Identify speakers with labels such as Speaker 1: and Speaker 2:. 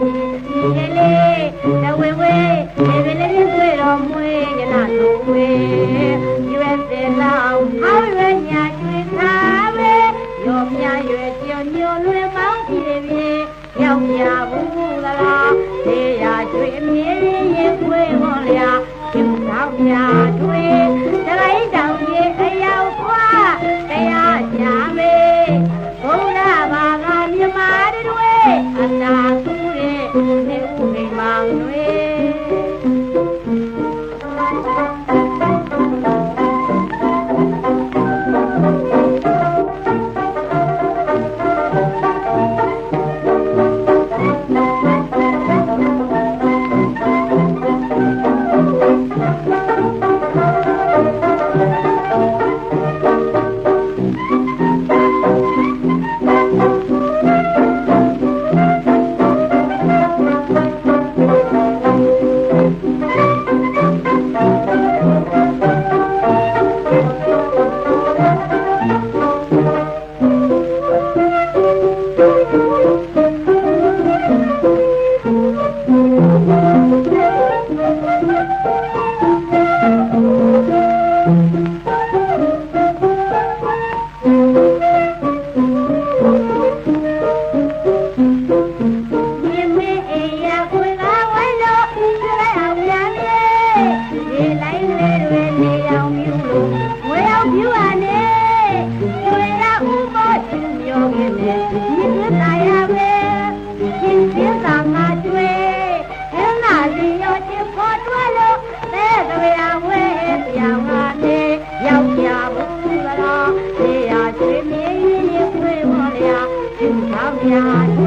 Speaker 1: တွေ့တရိုင်းတောင်ရဲ့ Thank you. दिया